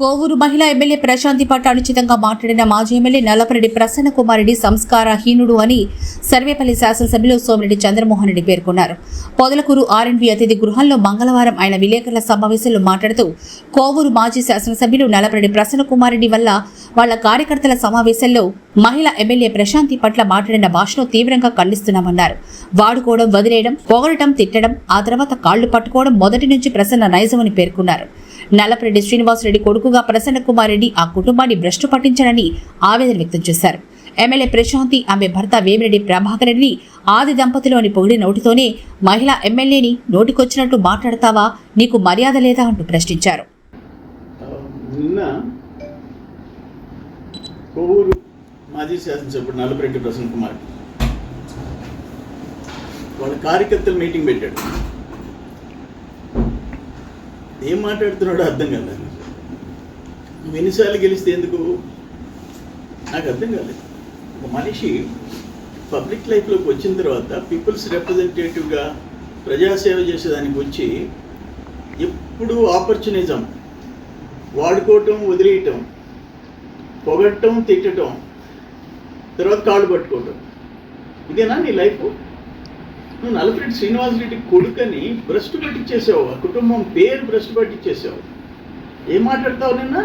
కోవూరు మహిళా ఎమ్మెల్యే ప్రశాంతి పట్ల అనుచితంగా మాట్లాడిన మాజీ ఎమ్మెల్యే నల్లపరెడ్డి ప్రసన్న కుమారెడ్డి సంస్కారహీనుడు అని సర్వేపల్లి శాసనసభ్యులు సోమిరెడ్డి చంద్రమోహన్ రెడ్డి పేర్కొన్నారు. పొదలకూరు ఆర్ఎండ్బి అతిథి గృహంలో మంగళవారం ఆయన విలేకరుల సమావేశంలో మాట్లాడుతూ కోవూరు మాజీ శాసనసభ్యులు నల్లపరెడ్డి ప్రసన్న కుమారెడ్డి వల్ల వాళ్ళ కార్యకర్తల సమావేశంలో మహిళా ఎమ్మెల్యే ప్రశాంతి పట్ల మాట్లాడిన భాషను తీవ్రంగా ఖండిస్తున్నామన్నారు. వాడుకోవడం వదిలేయడం పొగడటం తిట్టడం ఆ తర్వాత కాళ్ళు పట్టుకోవడం మొదటి నుంచి ప్రసన్న నైజమని పేర్కొన్నారు. నల్లపరెడ్డి శ్రీనివాసరెడ్డి కొడుకుగా ప్రసన్న కుమార్ రెడ్డి ఆ కుటుంబాన్ని భ్రష్టు పట్టించారని ఆవేదన వ్యక్తం చేశారు. ఎమ్మెల్యే ప్రశాంతి ఆమె భర్త వేమిరెడ్డి ప్రభాకర్ రెడ్డి ఆది దంపతిలోని పొగిడి నోటితోనే మహిళా ఎమ్మెల్యేని నోటికొచ్చినట్టు మాట్లాడతావా నీకు మర్యాద లేదా అంటూ ప్రశ్నించారు. నిన్న కొవ్వూరు మాజీ శాసనసభ్యుడు నల్లపరెడ్డి ప్రసన్న కుమార్ వాళ్ళ కార్యకర్తల మీటింగ్ పెట్టాడు. ఏం మాట్లాడుతున్నాడో అర్థం కాలేదు నువ్వు ఎన్నిసార్లు గెలిస్తే ఎందుకు? నాకు అర్థం కాలేదు. ఒక మనిషి పబ్లిక్ లైఫ్లోకి వచ్చిన తర్వాత పీపుల్స్ రిప్రజెంటేటివ్గా ప్రజాసేవ చేసేదానికి వచ్చి ఎప్పుడు ఆపర్చునిజం వాడుకోవటం వదిలేయటం పొగట్టం తిట్టడం తర్వాత కాళ్ళు పట్టుకోవటం. ఇదేనా నీ లైఫ్? నువ్వు నలపరెడ్డి శ్రీనివాసరెడ్డి కొడుకని భ్రష్టు పట్టించేసావు ఆ కుటుంబం పేరు భ్రష్టు పట్టించేసావు ఏం మాట్లాడతావు నిన్న?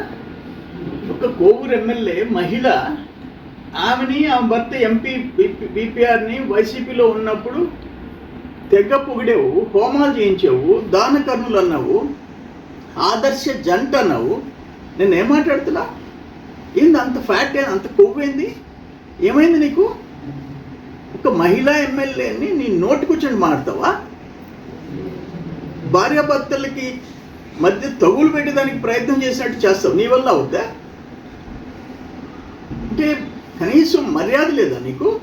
ఒక కోవూరు ఎమ్మెల్యే మహిళ ఆమెని ఆమె భర్త ఎంపీ బీపీఆర్ని వైసీపీలో ఉన్నప్పుడు తెగ పొగిడేవు హోమాలు చేయించావు దాన కర్ణులు అన్నావు ఆదర్శ జంట అన్నావు. నేను ఏం మాట్లాడుతున్నా? ఏంది అంత ఫ్యాట్ అంత కొవ్వేంది? ఏమైంది నీకు? ఒక్క మహిళా ఎమ్మెల్యేని నీ నోటి కూర్చొని మాడతావా భార్యాభర్తలకి మధ్య తగులు పెట్టడానికి ప్రయత్నం చేసినట్టు చేస్తావు. నీ వల్ల అవుద్దా? అంటే కనీసం మర్యాద లేదా నీకు?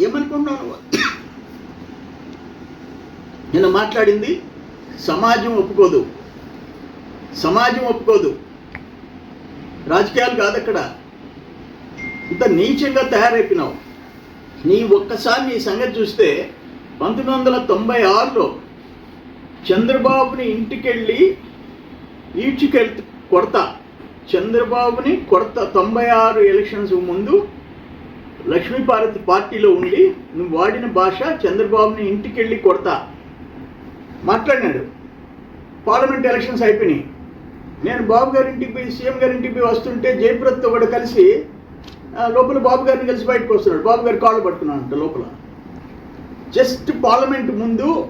ఏమనుకుంటున్నావు నిన్న మాట్లాడింది సమాజం ఒప్పుకోదు. సమాజం ఒప్పుకోదు. రాజకీయాలు కాదు అక్కడ ఇంత నీచంగా తయారైపోయినావు. నీ ఒక్కసారి నీ సంగతి చూస్తే పంతొమ్మిది వందల తొంభై ఆరులో చంద్రబాబుని ఇంటికెళ్ళి ఈడ్చుకెళ్ కొడతా. చంద్రబాబుని కొడత. తొంభై ఆరు ఎలక్షన్స్ ముందు లక్ష్మీపార్వతి పార్టీలో ఉండి నువ్వు వాడిన భాష చంద్రబాబుని ఇంటికెళ్ళి కొడతా. మాట్లాడినాడు. పార్లమెంట్ ఎలక్షన్స్ అయిపోయినాయి. నేను బాబు గారి ఇంటికి పోయి సీఎం గారి ఇంటికి పోయి వస్తుంటే జయప్రత్తో కూడా కలిసి లోపల బాబు గారిని కలిసి బయటకు వస్తున్నాడు. బాబు గారి కాళ్ళు పట్టుకున్నాడంట అంట లోపల. జస్ట్ పార్లమెంట్ ముందు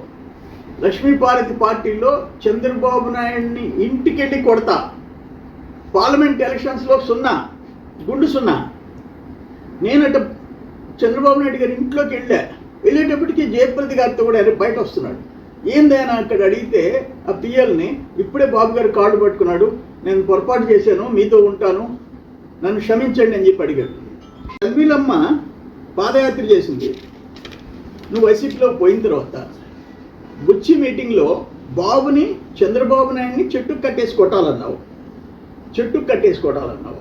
లక్ష్మీపార్వతి పార్టీలో చంద్రబాబు నాయుడిని ఇంటికెళ్ళి కొడతా. పార్లమెంట్ ఎలక్షన్స్లో సున్నా గుండు సున్నా. నేనట చంద్రబాబు నాయుడు గారి ఇంట్లోకి వెళ్ళా. వెళ్ళేటప్పటికి జయప్రతి గారితో కూడా బయట వస్తున్నాడు. ఏందైనా అక్కడ అడిగితే ఆ పిఎల్ని ఇప్పుడే బాబు గారు కార్డు పట్టుకున్నాడు. నేను పొరపాటు చేశాను మీతో ఉంటాను. నన్ను క్షమించండి అని చెప్పి అడిగాడు. షర్మిలమ్మ పాదయాత్ర చేసింది. నువ్వు వైసీపీలో పోయిన తర్వాత బుచ్చి మీటింగ్లో బాబుని చంద్రబాబు నాయుడిని చెట్టుకు కట్టేసి కొట్టాలన్నావు చెట్టుకు కట్టేసి కొట్టాలన్నావు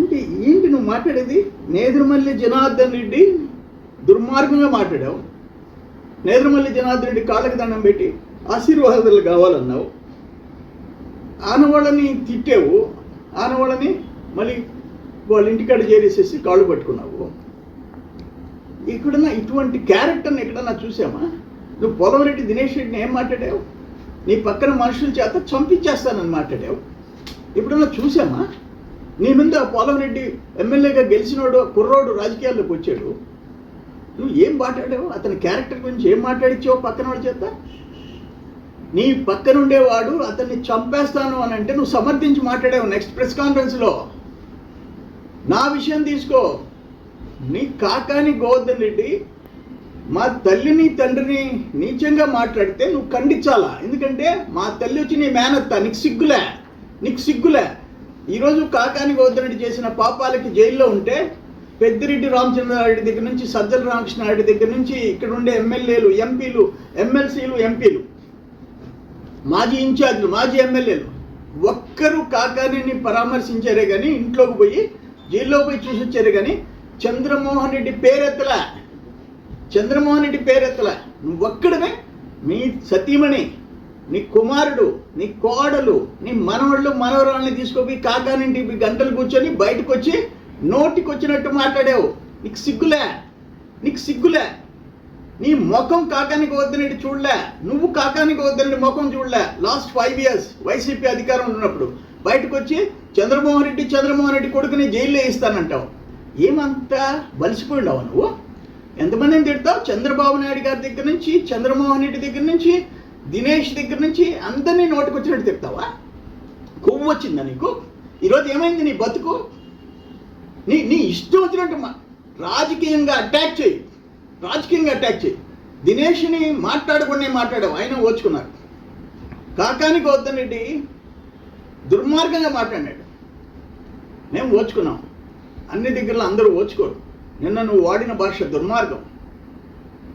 అంటే ఏంటి నువ్వు మాట్లాడేది? నేదురుమల్లి జనార్దన్ రెడ్డి దుర్మార్గంగా మాట్లాడావు. నేదురుమల్లి జనార్దన్ రెడ్డి కాళ్ళకి దండం పెట్టి ఆశీర్వాదాలు కావాలన్నావు. ఆనవాళ్ళని తిట్టావు. ఆనవాళ్ళని మళ్ళీ వాళ్ళ ఇంటికాడ చేరేసేసి కాళ్ళు పట్టుకున్నావు. ఇక్కడన్నా ఇటువంటి క్యారెక్టర్ని ఎక్కడన్నా చూసామా? నువ్వు పొలవరెడ్డి దినేష్ రెడ్డిని ఏం మాట్లాడావు? నీ పక్కన మనుషుల చేత చంపించేస్తానని మాట్లాడావు. ఎప్పుడన్నా చూసామా? నీ ముందు ఆ పోలంరెడ్డి ఎమ్మెల్యేగా గెలిచినోడు కుర్రోడు రాజకీయాల్లోకి వచ్చాడు. నువ్వు ఏం మాట్లాడావు? అతని క్యారెక్టర్ గురించి ఏం మాట్లాడించావు పక్కన వాడి చేత? నీ పక్కనుండేవాడు అతన్ని చంపేస్తాను అని అంటే నువ్వు సమర్థించి మాట్లాడావు నెక్స్ట్ ప్రెస్ కాన్ఫరెన్స్లో నా విషయం తీసుకో. నీ కాకాని గోవర్ధన్ రెడ్డి మా తల్లిని తండ్రిని నీచంగా మాట్లాడితే నువ్వు ఖండించాలా? ఎందుకంటే మా తల్లి వచ్చి నీ మేనత్త నీకు సిగ్గులే నీకు సిగ్గులే. ఈరోజు కాకాని గోవర్ధన్ రెడ్డి చేసిన పాపాలకి జైల్లో ఉంటే పెద్దిరెడ్డి రామచంద్రారెడ్డి దగ్గర నుంచి సజ్జల రామకృష్ణారెడ్డి దగ్గర నుంచి ఇక్కడ ఉండే ఎమ్మెల్యేలు ఎంపీలు ఎమ్మెల్సీలు ఎంపీలు మాజీ ఇన్ఛార్జ్లు మాజీ ఎమ్మెల్యేలు ఒక్కరు కాకాని పరామర్శించారే కానీ ఇంట్లోకి పోయి జైల్లోకి పోయి చూసి వచ్చారు కానీ చంద్రమోహన్ రెడ్డి పేరెత్తల? చంద్రమోహన్ రెడ్డి పేరెత్తల? నువ్వు ఒక్కడమే నీ సతీమణి నీ కుమారుడు నీ కోడలు నీ మనవళ్ళు మనవరాళ్ళని తీసుకుపోయి కాకానింటి గంటలు కూర్చొని బయటకు వచ్చి నోటికి వచ్చినట్టు మాట్లాడావు. నీకు సిగ్గులే? నీకు సిగ్గులే? నీ ముఖం కాకానికి వద్దనట్టు చూడలే. నువ్వు కాకానికి వద్దనట్టు ముఖం చూడలే. లాస్ట్ ఫైవ్ ఇయర్స్ వైసీపీ అధికారం ఉన్నప్పుడు బయటకు వచ్చి చంద్రమోహన్ రెడ్డి చంద్రమోహన్ రెడ్డి కొడుకుని జైల్లో వేయిస్తానంటావు. ఏమంతా బలిసిపోయినావు నువ్వు? ఎంతమందిని తిడతావు? చంద్రబాబు నాయుడు గారి దగ్గర నుంచి చంద్రమోహన్ రెడ్డి దగ్గర నుంచి దినేష్ దగ్గర నుంచి అందరినీ నోటికి వచ్చినట్టు తిడతావా? కొవ్వు వచ్చిందా నీకు? ఈరోజు ఏమైంది నీ బతుకు? నీ నీ ఇష్టం వచ్చినట్టు రాజకీయంగా అటాక్ చేయి. రాజకీయంగా అటాక్ చేయి. దినేష్ని మాట్లాడకుండా మాట్లాడావు ఆయన ఓచుకున్నారు. కాకాని గౌతమ్ రెడ్డి దుర్మార్గంగా మాట్లాడాడు మేము ఓచుకున్నాం. అన్ని దగ్గరలో అందరూ ఓచుకోరు. నిన్న నువ్వు వాడిన భాష దుర్మార్గం.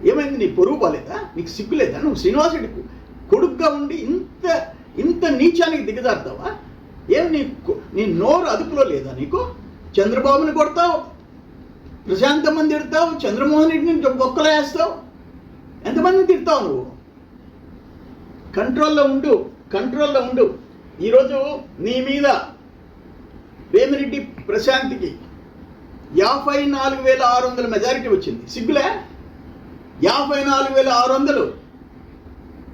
ఏమైంది నీ పొరుగు బాలేదా? నీకు సిగ్గులేదా నువ్వు శ్రీనివాసుడి కొడుకుగా ఉండి ఇంత ఇంత నీచానికి దిగజారుతావా? ఏం నీ నీ నోరు అదుపులో లేదా నీకు? చంద్రబాబుని కొడతావు. ప్రశాంతమ్మని తిడతావు చంద్రమోహన్ రెడ్డిని బొక్కలు వేస్తావు. ఎంతమందిని తిడతావు నువ్వు? కంట్రోల్లో ఉండు కంట్రోల్లో ఉండు. ఈరోజు నీ మీద వేమిరెడ్డి ప్రశాంత్కి యాభై నాలుగు వేల ఆరు వందల మెజారిటీ వచ్చింది. సిగ్గులే? యాభై నాలుగు వేల ఆరు వందలు.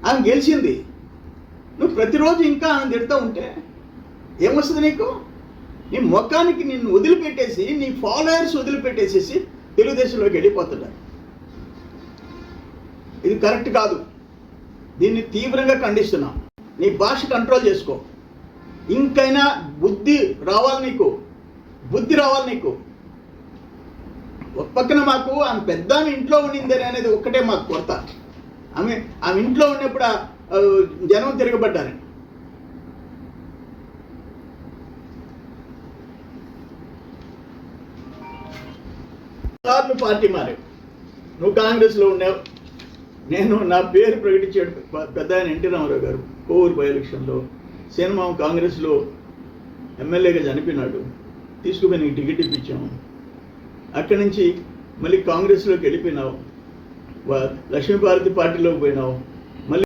ఆమె గెలిచింది. నువ్వు ప్రతిరోజు ఇంకా ఆమె తిడతా ఉంటే ఏమొస్తుంది నీకు? నీ ముఖానికి నిన్ను వదిలిపెట్టేసి నీ ఫాలోయర్స్ వదిలిపెట్టేసేసి తెలుగుదేశంలోకి వెళ్ళిపోతున్నారు ఇది కరెక్ట్ కాదు. దీన్ని తీవ్రంగా ఖండిస్తున్నాం. నీ భాష కంట్రోల్ చేసుకో. ఇంకైనా బుద్ధి రావాలి నీకు. బుద్ధి రావాలి నీకు. ఒక పక్కన మాకు ఆమె పెద్ద ఆమె ఇంట్లో ఉండింది అనేది ఒక్కటే మాకు కొరత. ఆమె ఆమె ఇంట్లో ఉన్నప్పుడు జనం తిరగబడ్డారని సార్లు పార్టీ మారావు నువ్వు కాంగ్రెస్లో ఉన్నావు. నేను నా పేరు ప్రకటించాడు పెద్ద ఆయన ఎన్టీ రామారావు గారు కోవూరు బై ఎలక్షన్లో. సినిమా కాంగ్రెస్లో ఎమ్మెల్యేగా చనిపోయినాడు. తీసుకుపోయి నీకు టికెట్ ఇప్పించాము. అక్కడి నుంచి మళ్ళీ కాంగ్రెస్లోకి వెళ్ళిపోయినావు. లక్ష్మీభారతి పార్టీలోకి పోయినావు.